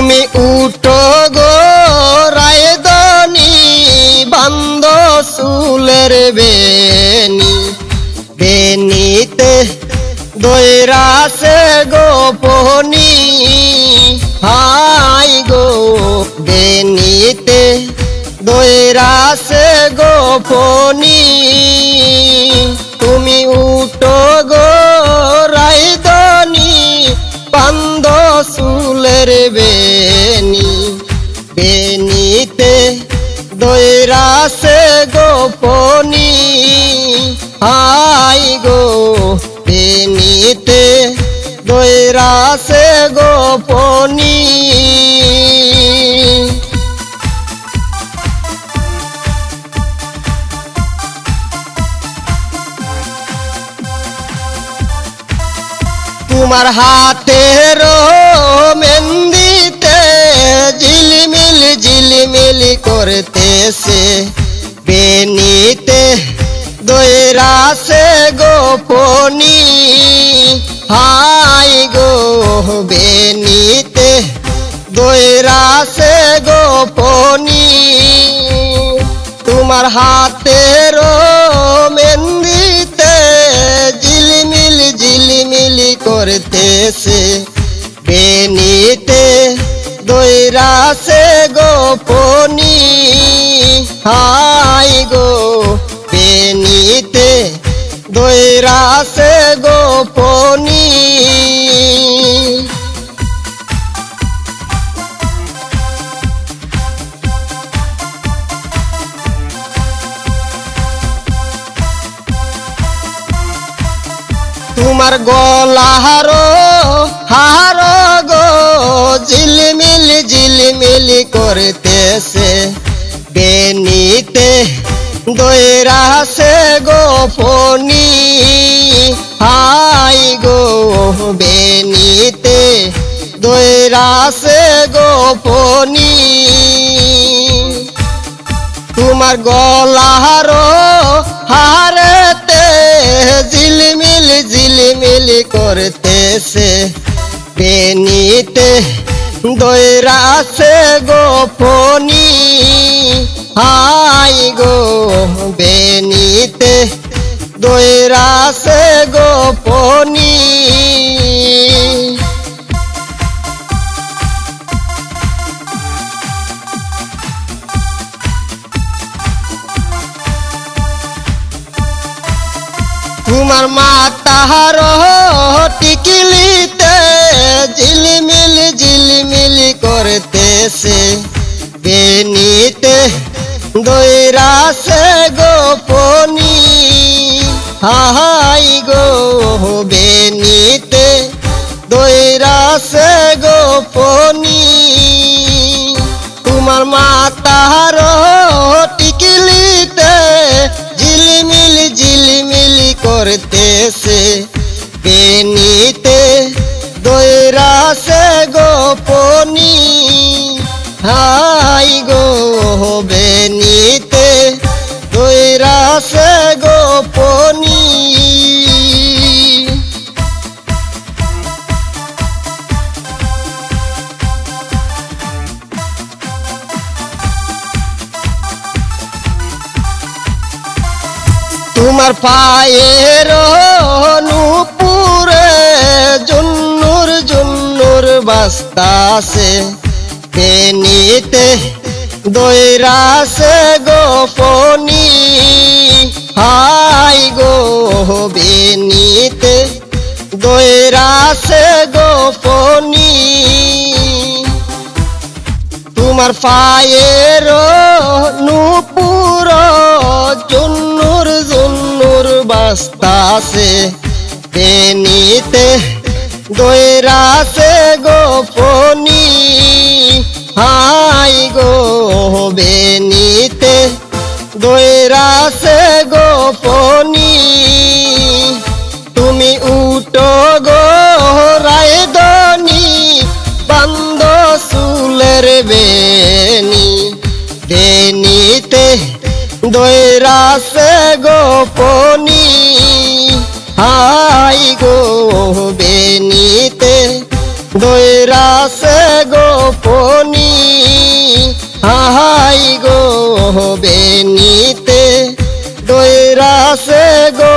তুমি উঠো গো রায়দনি বান্দ সুলের বেনি। বেনিতে দৈরাসে গোপনি, হাই গো, বেনিতে দৈরাসে গোপনি। তুমি উঠো গো রায়দনি পান্দ গোপনি হাই গো বেনিতে দৈরাসে গোপনি। তোমার হাতের মেন্দিতে ঝিলমিল ঝিলমিল করতেছে। বেনিতে দৈরাসে গোপনি। হাই গো বেনিতে দৈরাসে গোপনি। তোমার হাতের মেন্দিতে ঝিলমিল ঝিলমিল করতেছে। বেনিতে দৈরাসে গোপনি। হাই গো বেনিতে দৈরাসে গোপনি তোমার গলাহার হার গো ঝিলমিল ঝিলমিল করতেছে তোমার গলার হারতে ঝিলমিল ঝিলমিল করতেছে। বেনিতে দৈরাসে গোপনি হাই গো বেনিতে দৈরাসে গোপনি তোমার মা মাতার টিকিলিতে ঝিলিমিলি ঝিলিমিলি করতেছে। বেনিতে দৈরাসে গোপনি। হাই গো করতেছে বেনিতে দৈরাসে গোপনী। হাই তোমার পায়ের নুপুরে জুন্নুর জুন্নুর বাস্তাছে বেনিতে দৈরাসে গোপনি। হাই গো বেনিতে দৈরাসে গোপনি। তোমার পায়ের জুন্নুর বাস্তাছে বেনিতে দৈরাসে গোপনি। হাই গো বেনিতে দৈরাসে গোপনি। তুমি উটো গো রায়দনি বান্দ সুলের বেনি বেনিতে দৈরাসে গোপনি। হাই গো বেনিতে দৈরাসে গোপনি। হাহাই গো বেনিতে দৈরাসে গো